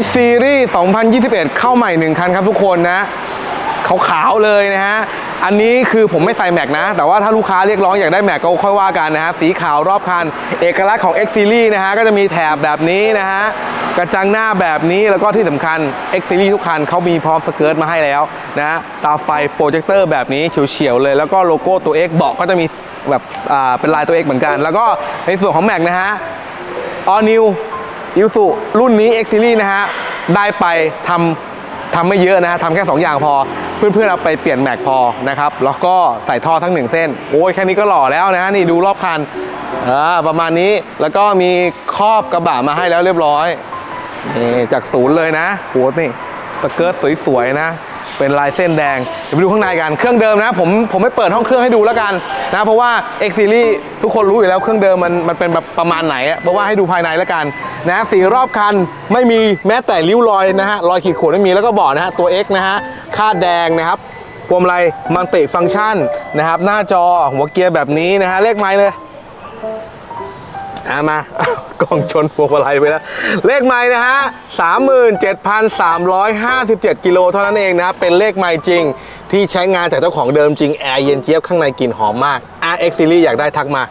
X Series 2021 เข้าใหม่1คันครับทุกคนนะขาวๆเลยนะฮะ อันนี้คือผมไม่ใส่แม็กนะ แต่ว่าถ้าลูกค้าเรียกร้องอยากได้แม็กก็ค่อยว่ากันนะฮะ สีขาวรอบคัน เอกลักษณ์ของ X Series นะฮะ ก็จะมีแถบแบบนี้นะฮะ กระจังหน้าแบบนี้แล้วก็ที่สำคัญ X Series ทุกคันเขามีพร้อมสเกิร์ตมาให้แล้วนะะตาไฟโปรเจคเตอร์แบบนี้เฉียวๆเลย แล้วก็โลโก้ตัว X เบาะก็จะมีแบบเป็นลายตัว X เหมือนกัน แล้วก็ในส่วนของแม็กนะฮะ All New อิวสุรุ่นนี้ X Series นะฮะ ได้ไปทำทำไม่เยอะนะฮะทำแค่ 2 อย่างพอ เพื่อนๆเอาไปเปลี่ยนแม็กพอนะครับ แล้วก็ใส่ท่อทั้งหนึ่งเส้น โอ้ยแค่นี้ก็หล่อแล้วนะฮะ นี่ดูรอบคันอ่าประมาณนี้แล้วก็มีครอบกระบะมาให้แล้วเรียบร้อยนี่จากศูนย์เลยนะโหนี่สเกิร์ตสวยๆนะ เป็นลายเส้นแดง เดี๋ยวไปดูข้างในกัน เครื่องเดิมนะ ผมผมไม่เปิดห้องเครื่องให้ดูแล้วกันนะ เพราะว่า X Series ทุกคนรู้อยู่แล้วเครื่องเดิมมันมันเป็นแบบประมาณไหนเพราะว่าให้ดูภายในแล้วกันนะสีรอบคันไม่มีแม้แต่ริ้วรอยนะฮะรอยขีดข่วนไม่มีแล้วก็บอกนะฮะตัว X นะฮะคาดแดงนะครับพวงมาลัยมัลติฟังก์ชันนะครับหน้าจอหัวเกียร์แบบนี้นะฮะเลขไม้เลย อะมากล่องชนพวงมาลัยไปแล้ว เลขใหม่นะฮะ 37,357 กิโลเท่านั้นเองนะ เป็นเลขใหม่จริง ที่ใช้งานจากเจ้าของเดิมจริง แอร์เย็นเจี๊ยบข้างในกลิ่นหอมมาก RX Series อยากได้ทักมา